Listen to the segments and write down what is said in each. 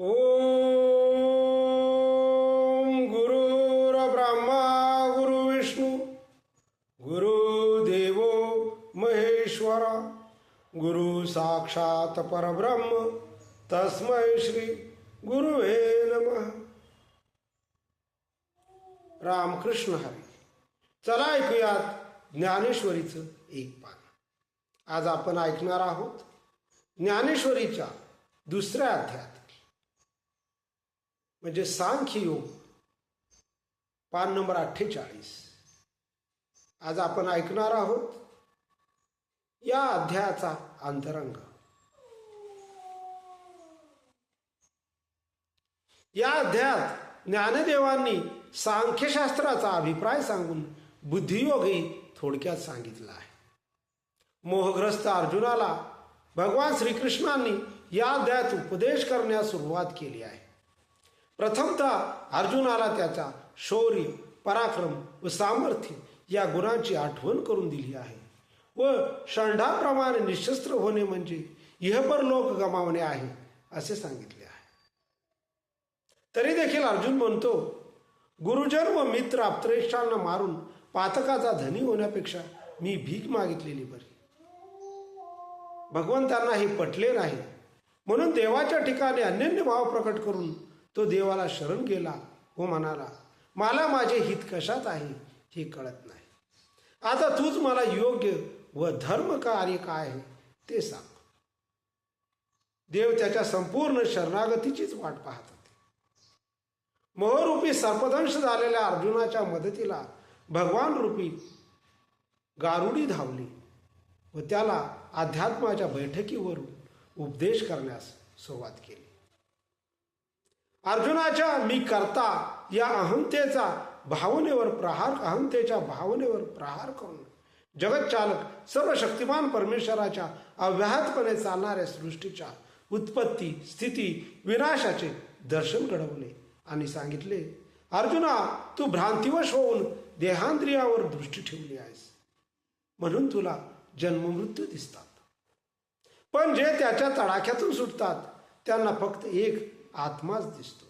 ओम गुरुर ब्रह्मा गुरुविष्णू गुरुदेवो महेश्वरा गुरु साक्षात परब्रह्म तस्मै श्री गुरुवे नमः। रामकृष्ण हरी। चला ऐकूयात ज्ञानेश्वरीचं एक पान। आज आपण ऐकणार आहोत ज्ञानेश्वरीच्या दुसऱ्या अध्यायात। म्हणजे सांख्य योग. पान नंबर अठ्ठेचाळीस. आज आपण ऐकणार आहोत या अध्यायाचा अंतरंग. या अध्यायात ज्ञानदेवांनी सांख्यशास्त्राचा अभिप्राय सांगून बुद्धियोगही थोडक्यात सांगितला आहे. मोहग्रस्त अर्जुनाला भगवान श्रीकृष्णांनी या अध्यायात उपदेश करण्यास सुरुवात केली आहे. प्रथमतः अर्जुनाला त्याचा. शौर्य पराक्रम व सामर्थ्य या गुणांची आठवण करून दिली आहे. व षंढाप्रमाणे निशस्त्र होणे म्हणजे इहपर लोक गमावणे आहे असे सांगितले आहे. तरी देखील अर्जुन म्हणतो गुरुजन व मित्र अप्त्रेष्टांना मारून पातकाचा धनी होण्यापेक्षा मी भीक मागितलेली बरी. भगवंतांना हे पटले नाही. म्हणून देवाच्या ठिकाणी अनन्य भाव प्रकट करून तो देवाला शरण गेला व म्हणाला मला माझे हित कशात आहे हे कळत नाही. आता तूच मला योग्य व धर्म कार्य काय आहे ते सांग. देव त्याच्या संपूर्ण शरणागतीचीच वाट पाहत होते. मोहरूपी सर्पदंश झालेल्या अर्जुनाच्या मदतीला भगवान रूपी गारुडी धावली व त्याला अध्यात्माच्या बैठकीवरून उपदेश करण्यास सुरुवात केली. अर्जुनाच्या मी करता या अहंतेचा भावनेवर प्रहार अहंतेच्या भावनेवर प्रहार करून जगतचालक सर्व शक्तिमान परमेश्वराच्या अव्याहतपणे चालणाऱ्या सृष्टीच्या उत्पत्ती स्थिती विनाशाचे दर्शन घडवले आणि सांगितले अर्जुना तू भ्रांतिवश होऊन देहांद्रियावर दृष्टी ठेवली आहेस. म्हणून तुला जन्ममृत्यू दिसतात. पण जे त्याच्या तडाख्यातून सुटतात त्यांना फक्त एक आत्माच दिसतो.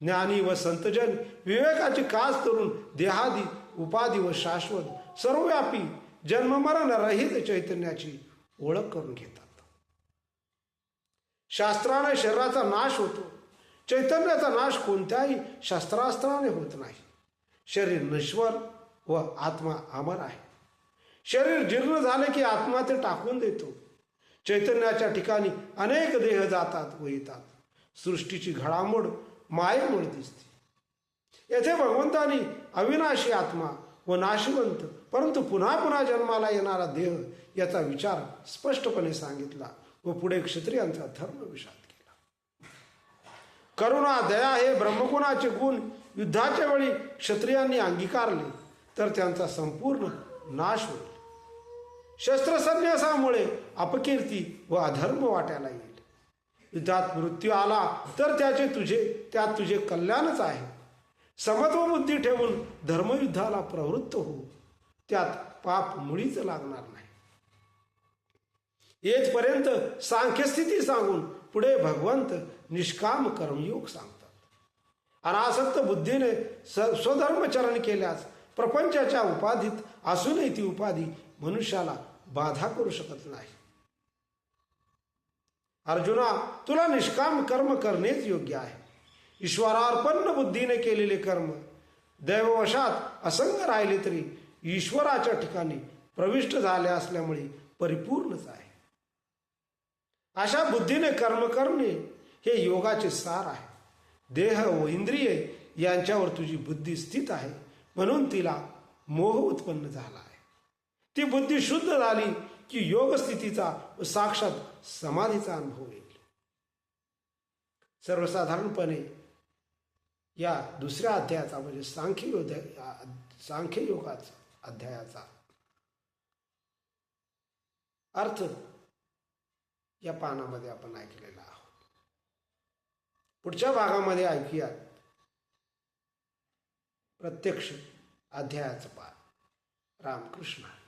ज्ञानी व संतजन विवेकाची कास करून देहादी उपाधी व शाश्वत सर्वव्यापी जन्ममरण रहित चैतन्याची ओळख करून घेतात. शास्त्राने शरीराचा नाश होतो. चैतन्याचा नाश कोणत्याही शस्त्रास्त्राने होत नाही. शरीर नश्वर व आत्मा अमर आहे. शरीर जीर्ण झाले की आत्मा ते टाकून देतो. चैतन्याच्या ठिकाणी अनेक देह जातात व येतात. सृष्टीची घडामोड मायेमुळे दिसते. येथे भगवंतानी अविनाशी आत्मा व नाशवंत परंतु पुन्हा पुन्हा जन्माला येणारा देह याचा विचार स्पष्टपणे सांगितला व पुढे क्षत्रियांचा धर्म विषाद केला. करुणा दया हे ब्रह्मगुणाचे गुण युद्धाच्या वेळी क्षत्रियांनी अंगीकारले तर त्यांचा संपूर्ण नाश होईल. शस्त्रसन्यासामुळे अपकीर्ती व अधर्म वाट्याला येईल. युद्धात मृत्यू आला तर त्याचे तुझे त्यात तुझे कल्याणच आहे. समत्व बुद्धी ठेवून धर्मयुद्धाला प्रवृत्त हो. त्यात पाप मुळीच लागणार नाही. येथपर्यंत सांख्यस्थिती सांगून पुढे भगवंत निष्काम कर्मयोग सांगतात. अनासक्त बुद्धीने स स्वधर्मचरण केल्यास प्रपंचाच्या उपाधीत असूनही ती उपाधी मनुष्याला बाधा करू शकत नाही. अर्जुना तुला निष्काम कर्म करणेच योग्य आहे. ईश्वरार्पन्न बुद्धीने केलेले कर्म. दैववशात असंग राहिले तरी ईश्वराच्या ठिकाणी प्रविष्ट झाले असल्यामुळे परिपूर्णच आहे. अशा बुद्धीने कर्म करणे हे योगाचे सार आहे. देह व इंद्रिये यांच्यावर तुझी बुद्धी स्थित आहे म्हणून तिला मोह उत्पन्न झाला आहे. ती बुद्धी शुद्ध झाली की योग स्थितीचा व साक्षात समाधीचा अनुभव येईल. सर्वसाधारणपणे या दुसऱ्या अध्यायाचा म्हणजे सांख्य योग सांख्य योगाचा अध्यायाचा अर्थ या पानामध्ये आपण ऐकलेला आहोत. पुढच्या भागामध्ये ऐकूयात प्रत्यक्ष अध्यायाचं पान. रामकृष्ण.